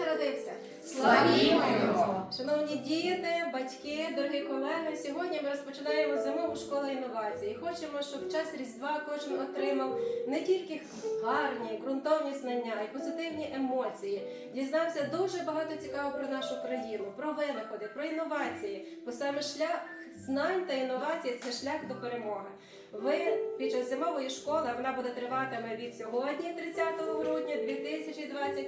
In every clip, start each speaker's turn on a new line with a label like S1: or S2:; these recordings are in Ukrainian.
S1: народився?
S2: Славімо Його!
S1: Шановні діти, батьки, дорогі колеги, сьогодні ми розпочинаємо зимову школу інновацій. Хочемо, щоб в час Різдва кожен отримав не тільки гарні, ґрунтовні знання, а й позитивні емоції. Дізнався дуже багато цікавого про нашу країну, про винаходи, про інновації, бо саме шлях знань та інновацій це шлях до перемоги. Ви під час зимової школи вона буде триватиме від сьогодні, 30 грудня 2020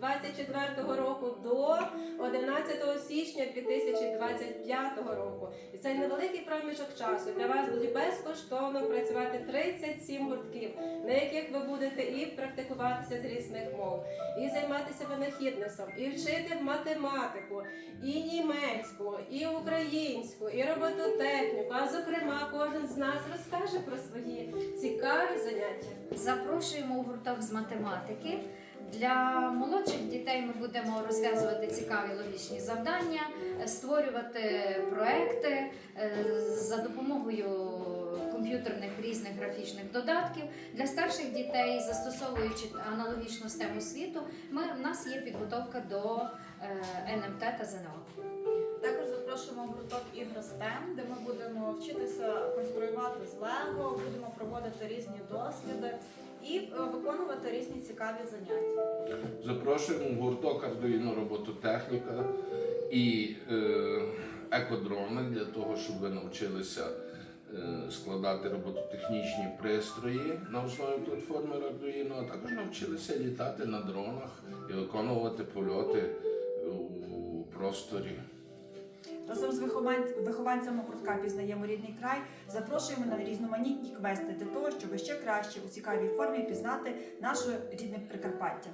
S1: 24 року до 11 січня 2025 року. І цей невеликий проміжок часу для вас буде безкоштовно працювати 37 гуртків, на яких ви будете і практикуватися з різних мов, і займатися винахідництвом, і вчити математику, і німецьку, і українську, і робототехніку. А зокрема, кожен з нас розкаже про свої цікаві заняття.
S2: Запрошуємо у гурток з математики. Для молодших дітей ми будемо розв'язувати цікаві логічні завдання, створювати проекти е, за допомогою комп'ютерних різних графічних додатків. Для старших дітей, застосовуючи аналогічну систему світу, ми, у нас є підготовка до е, НМТ та ЗНО.
S3: Також запрошуємо в гурток ігри STEM, де ми будемо вчитися конструювати з Лего, будемо проводити різні досліди і е, виконувати різні цікаві заняття.
S4: Запрошуємо в гурток Ардуїно робототехніка і е, екодрони для того, щоб ви навчилися е, складати робототехнічні пристрої на основі платформи Arduino, а також навчилися літати на дронах і виконувати польоти у просторі.
S5: Разом з вихованцями гуртка пізнаємо рідний край, запрошуємо на різноманітні квести для того, щоб ще краще у цікавій формі пізнати наше рідне Прикарпаття.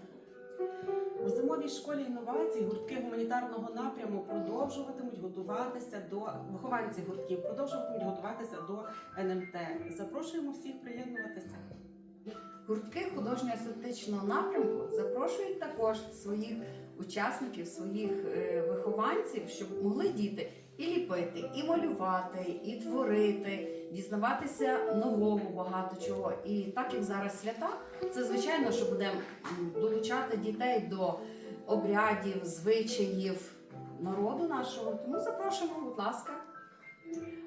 S6: У зимовій школі інновацій гуртки гуманітарного напряму продовжуватимуть готуватися до вихованці гуртків, продовжуватимуть готуватися до НМТ. Запрошуємо всіх приєднуватися.
S7: Гуртки художньо-естетичного напрямку запрошують також своїх учасників, своїх е, вихованців, щоб могли діти і ліпити, і малювати, і творити, дізнаватися нового багато чого. І так як зараз свята, це звичайно, що будемо долучати дітей до обрядів, звичаїв народу нашого. Тому запрошуємо, будь ласка.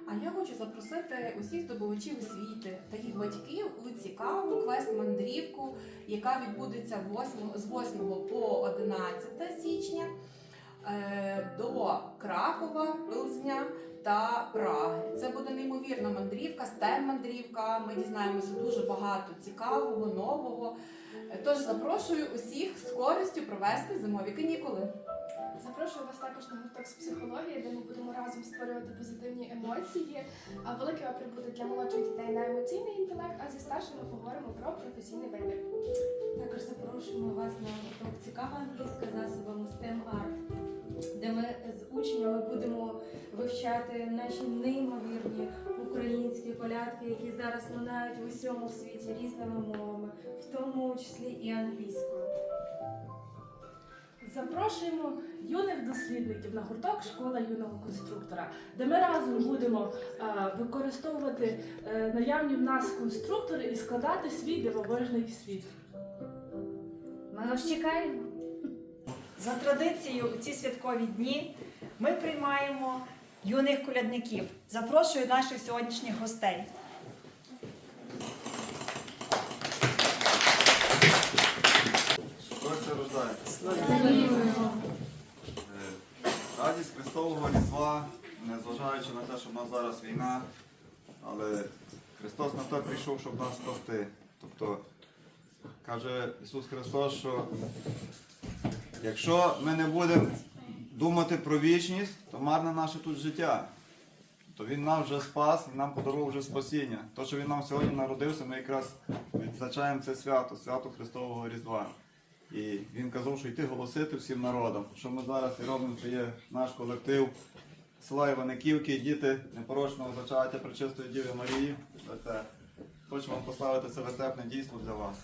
S8: А я хочу запросити усіх здобувачів освіти та їх батьків у цікаву яка відбудеться 8, з 8 по 11 січня е, до Кракова, Пилзня та Праги. Це буде неймовірна мандрівка, стем-мандрівка. Ми дізнаємося дуже багато цікавого, нового. Е, Тож запрошую усіх з користю провести зимові канікули.
S9: Запрошую вас також на гурток з психології, де ми будемо разом створювати позитивні емоції. А великий опір буде для молодших дітей на емоційний інтелект, а зі старшими поговоримо про професійний вибір.
S10: Також запрошуємо вас на гурток цікава англійська засобами STEM Art, де ми з учнями будемо вивчати наші неймовірні українські колядки, які зараз лунають в усьому світі різними мовами, в тому числі і англійською.
S11: Запрошуємо юних дослідників на гурток школа юного конструктора, де ми разом будемо е, використовувати е, наявні в нас конструктори і складати свій дивовижний світ.
S2: Ми вас чекаємо.
S5: За традицією у ці святкові дні ми приймаємо юних колядників. Запрошую наших сьогоднішніх гостей.
S12: Христос. Е, Радість Христового Різдва, незважаючи на те, що в нас зараз війна, але Христос на те прийшов, щоб нас спасти. Тобто каже Ісус Христос, що якщо ми не будемо думати про вічність, то марне наше тут життя. То Він нам вже спас і нам подарував вже спасіння. То, що Він нам сьогодні народився, ми якраз відзначаємо це свято, свято Христового Різдва. І він казав, що йти голосити всім народам. Що ми зараз і робимо, це є наш колектив села Іваниківки, діти непорочного зачаття Пречистої Діви Марії. Це Хочу вам поставити це вертепне дійство для вас.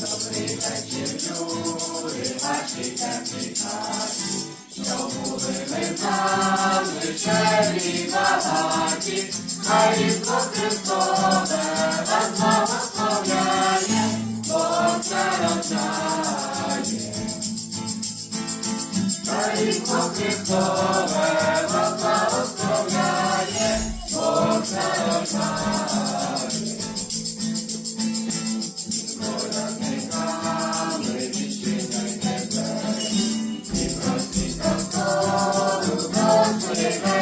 S13: Добрий вечір, люди,
S9: Хай Різдво Христове вас благословляє, Бог. Хай Різдво Христове вас благословляє, Бог.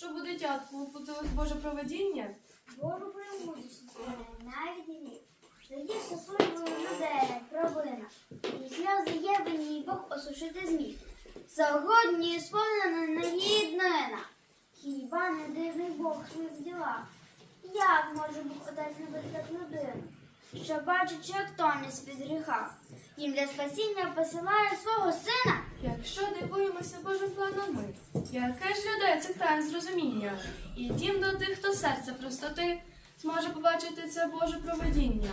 S9: щоб у дитятку упутилось Боже проведіння.
S13: Богу премудрість навіть і ні. Тоді сосудьбою людей провина. І сльози єбані, і Бог осушити зміг. Сьогодні сповнена негіднина. Хіба не дивний Бог своїх ділах? Як може Бог отець любити так людину? Що бачить, що хто не з-під гріха. Їм для спасіння посилає свого сина.
S9: Якщо дивуємося Божим планом ми, яке ж людей це край зрозуміння, і дім до тих, хто серце простоти, зможе побачити це Боже проведіння.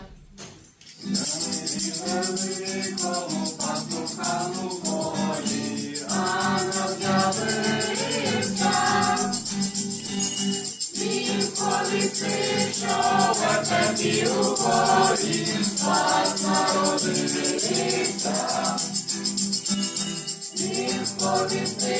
S13: Ніби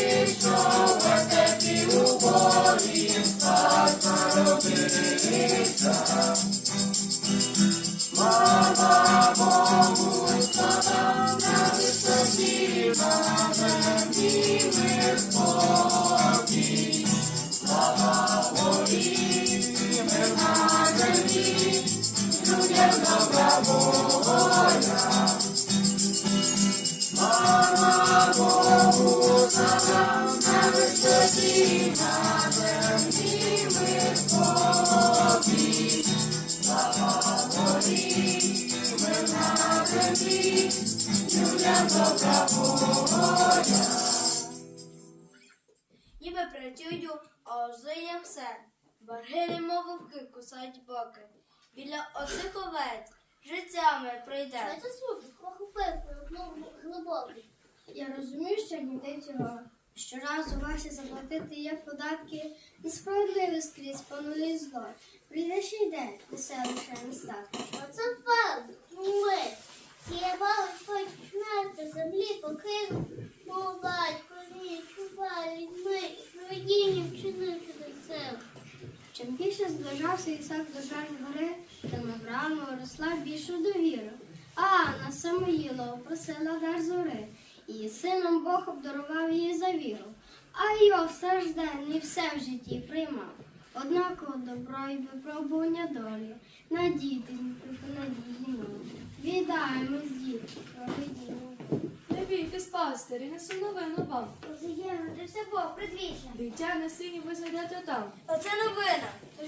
S13: працюю, а озує все. Баргирі, мов вовки, кусають боки. Біля оцих овець життями пройде. Що це смуток, охопив глибокий. Я розумію, що дітей цього. Щоразу ваші заплатити є податки, несправедливо скрізь панує зло. Прийде ще й день, веселіше не стати. Оце факт, ми. Хіба Господь смерти землі покинув, мов батько ні, чуває ми, проведіння вчинив чудесив. Чим більше зближався Ісак до жаль гори, тим Аврааму росла більшу довіру. А Анна Самоїлова просила дар зори, і сином Бог обдарував її за віру. А Йов стражденний все в житті приймав. Однаково добро і випробування долі, надійте надії Відаємо з проведіння.
S9: Не бійтесь, пастирі, несу новину вам.
S13: Позаємно, ти все Бог предвічне.
S9: Дитя на сині ви знайдете там.
S13: Оце новина. Тож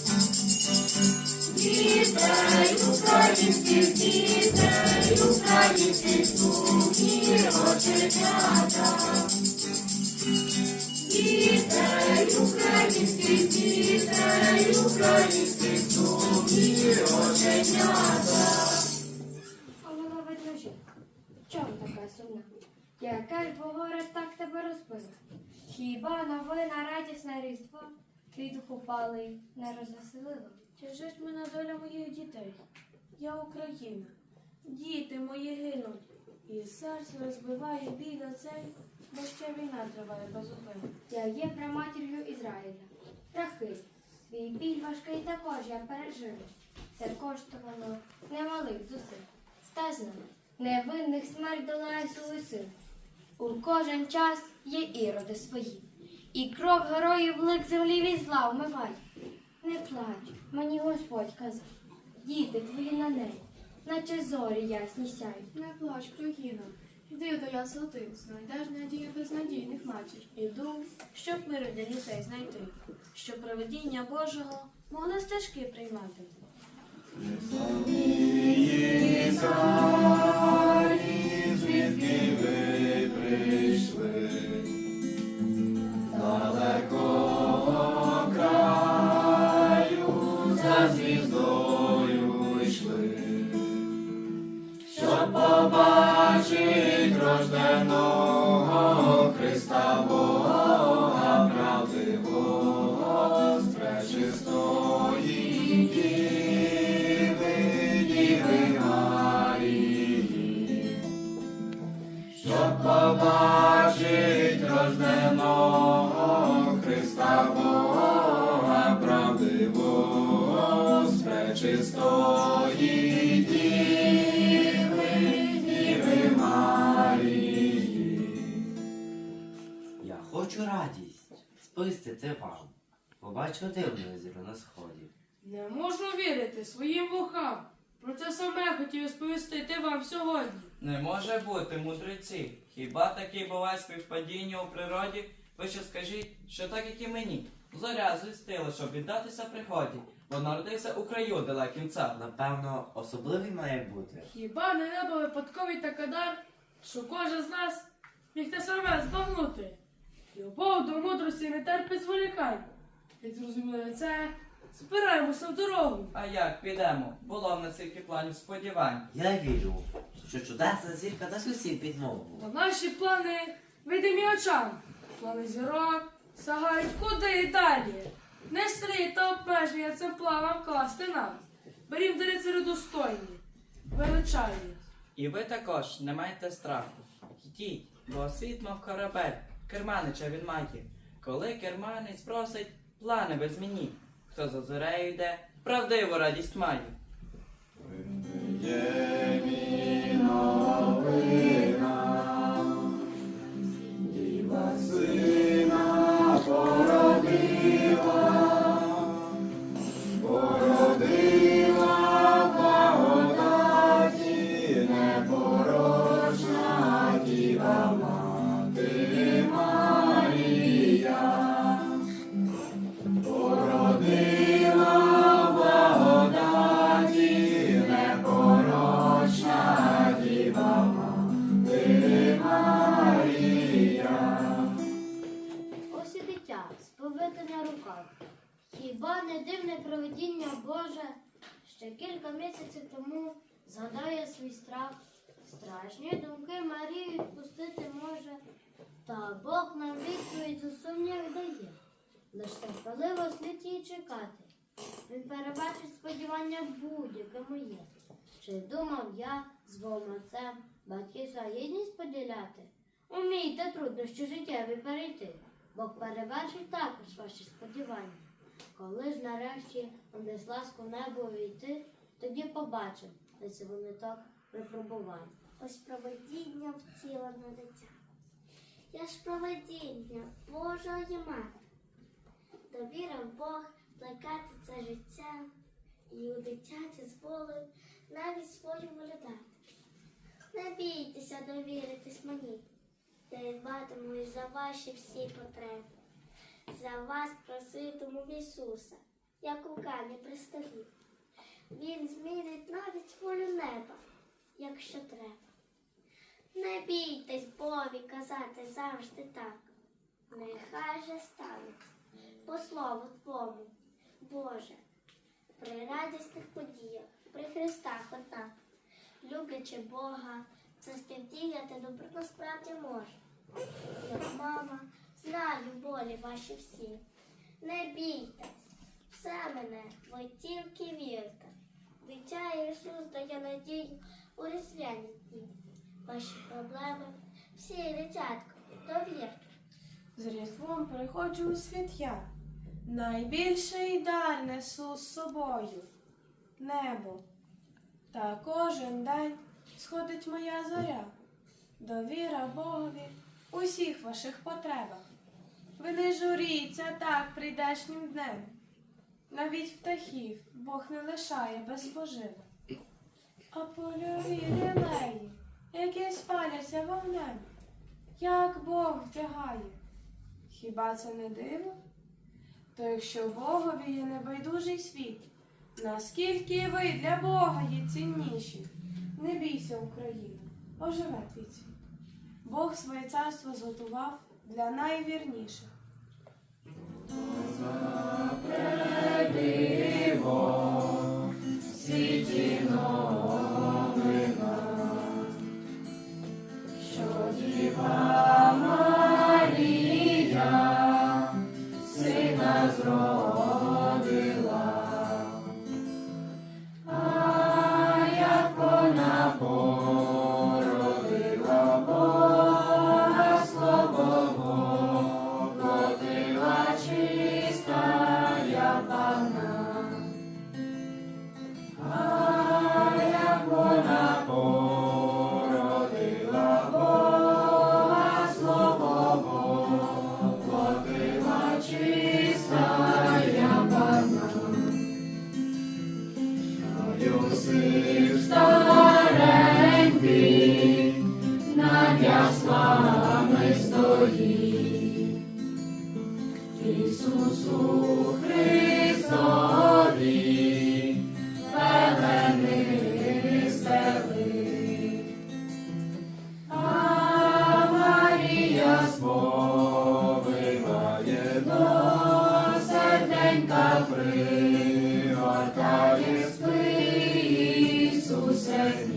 S14: дітей, українських дітей, українських сумів, оченята. Дітей, українських дітей, українських сумів, оченята.
S15: Голова ведмежі, чому така сумна? Яке ж горе так тебе розбило? Хіба новина радісне різдво твій дух упалий не розвеселило?
S12: Ж мене доля моїх дітей? Я Україна. Діти мої гинуть. І серце розбиває біль оцей, бо ще війна триває без зупину.
S15: Я є праматір'ю Ізраїля. Рахи, свій біль важкий також я пережила. Це коштувало немалих зусиль. Та невинних смерть долає свою. У кожен час є іроди свої, і кров героїв лик землі від зла вмиває. Не плач, мені Господь казав, діти твої на неї, наче зорі ясні сяють.
S12: Не плач, країна. Йди до ясел знайдеш надію безнадійних матір. Іду, щоб мир для дітей знайти, щоб проведіння Божого могли стежки приймати.
S9: Звідки ви прийшли? Далекого побачить рожденого Христа Бога
S16: Побачу дивне зіро на сході.
S11: Не можу вірити своїм вухам. Про це саме хотів сповістити вам сьогодні.
S17: Не може бути, мудреці. Хіба такі бувають співпадіння у природі? Ви ще скажіть, що так як і мені. Зоря звістила, щоб віддатися приході, бо народився у краю далеким цар.
S16: Напевно, особливий має бути.
S11: Хіба не небо випадковий такадар, що кожен з нас міг те саме збагнути? Любов до мудрості не терпить зволікань. Як зрозуміли це, збираємося в дорогу.
S17: А як підемо? Було в нас тільки планів сподівань.
S16: Я вірю, що чудесна зірка дасть усім підмогу.
S11: Бо наші плани видимі очам. Плани зірок сягають куди і далі. Не слід та обмеження цим планам класти нас. Берім до рицарю достойні, величайні.
S17: І ви також не маєте страху. Йдіть, бо світ мав корабель, керманича він має. Коли керманець просить, плани без мені, Хто за зорею йде, правдиву радість має.
S9: Є мій новина,
S14: Ще кілька місяців тому згадає свій страх. Страшні думки Марію відпустити може, та Бог нам відповідь з сумнів дає. Лиш терпеливо слід її чекати. Він перебачить сподівання будь-яке моє. Чи думав я з Богом Отцем батьківська гідність поділяти? Умійте труднощі життєві перейти. Бог перебачить також ваші сподівання. Коли ж нарешті вам десь небо увійти, тоді побачив, де це вони так випробувань. Ось проведіння втілено дитя. Я ж проведіння Божої мати. Довірив Бог плекати це життя, і у дитяті зволив навіть свою дати. Не бійтеся довіритись мені, я дбатиму за ваші всі потреби. За вас проситиму Ісуса, як у камі при.
S13: Він змінить навіть волю неба, якщо треба. Не бійтесь, Бові, казати завжди так. Нехай же станеться по слову Твому, Боже, при радісних подіях, при Христах однак, люблячи Бога, це співдіяти добро насправді може. Як мама, знаю болі ваші всі. Не бійтесь, все мене, ви тільки вірте. Дитя Ісус дає надію у різдвяні. Ваші проблеми всі дитятко, довірте.
S9: З різдвом приходжу у світ я. Найбільший дар несу з собою небо. Та кожен день сходить моя зоря. Довіра Богові у всіх ваших потребах. Ви не журіться так прийдешнім днем. Навіть птахів Бог не лишає без поживи. А польові лілеї, які спаляться вогнем, як Бог вдягає. Хіба це не диво? То якщо Богові є небайдужий світ, наскільки ви для Бога є цінніші, не бійся, Україна, оживе твій цвіт. Бог своє царство зготував для найвірніших.
S13: Якщо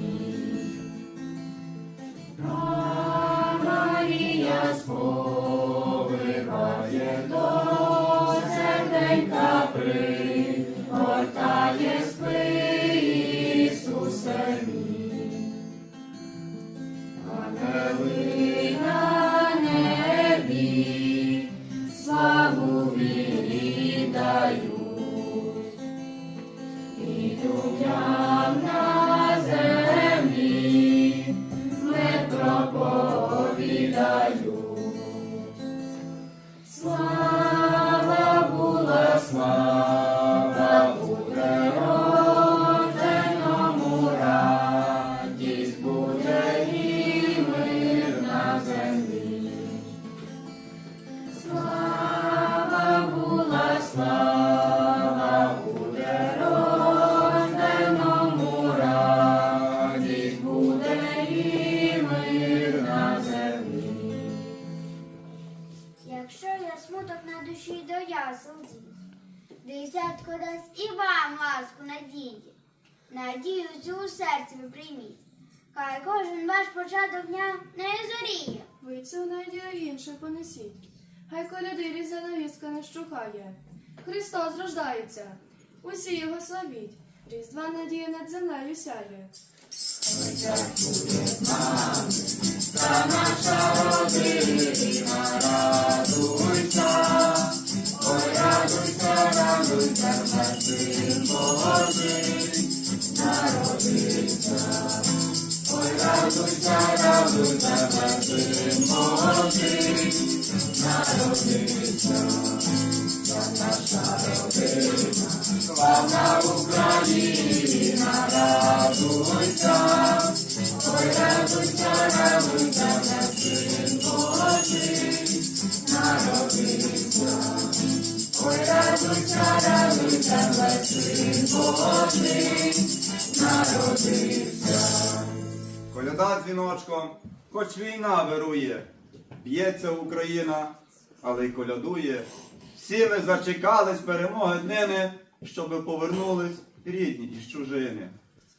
S13: Різдвяна вістка не щухає. Христос рождається, усі його славіть. Різдва надія над землею сяє.
S9: Та наша родина, радуйся, Ой, радуйся, радуйся, Слава Україна, радуйся, ой, радуйся, радуйся, на син Божий, народився. Ой, радуйся, радуйся, на
S13: син Божий, народився.
S12: Коляда дзвіночком, хоч війна вирує, б'ється Україна, але й колядує. Всі ми зачекались перемоги днини, щоби повернулись рідні із чужини.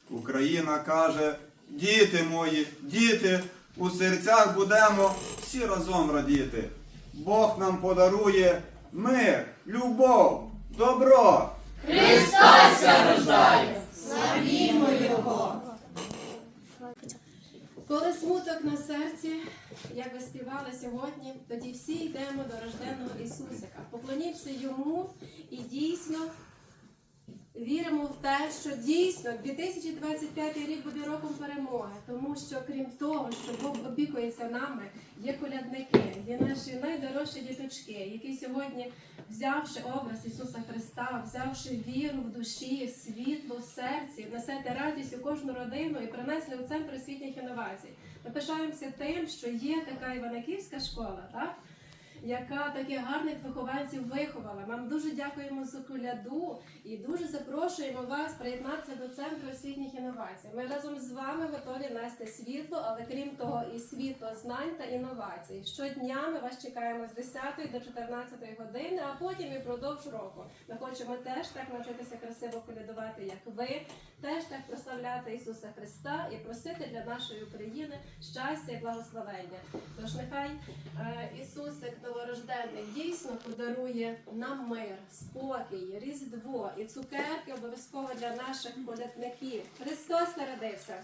S12: Україна каже, діти мої, діти, у серцях будемо всі разом радіти. Бог нам подарує мир, любов, добро.
S13: Христос
S1: рождає!
S13: Славімо Його!
S1: Коли смуток на серці, як ви співали сьогодні, тоді всі йдемо до рожденого Ісусика. Поклонівся йому і дійсно віримо в те, що дійсно 2025 рік буде роком перемоги, тому що крім того, що Бог опікується нами, є колядники, є наші найдорожчі діточки, які сьогодні, взявши образ Ісуса Христа, взявши віру в душі, світло в серці, несете радість у кожну родину і принесли у центр освітніх інновацій. Ми пишаємося тим, що є така Іваниківська школа, так? Яка таких гарних вихованців виховала. Вам дуже дякуємо за коляду і дуже запрошуємо вас приєднатися до центру освітніх інновацій. Ми разом з вами готові нести світло, але крім того, і світло знань та інновацій. Щодня ми вас чекаємо з 10 до 14 години, а потім і впродовж року. Ми хочемо теж так навчитися красиво колядувати, як ви, теж так прославляти Ісуса Христа і просити для нашої України щастя і благословення. Тож нехай е, Ісусик новорождений дійсно подарує нам мир, спокій, різдво і цукерки обов'язково для наших колядників. Христос народився!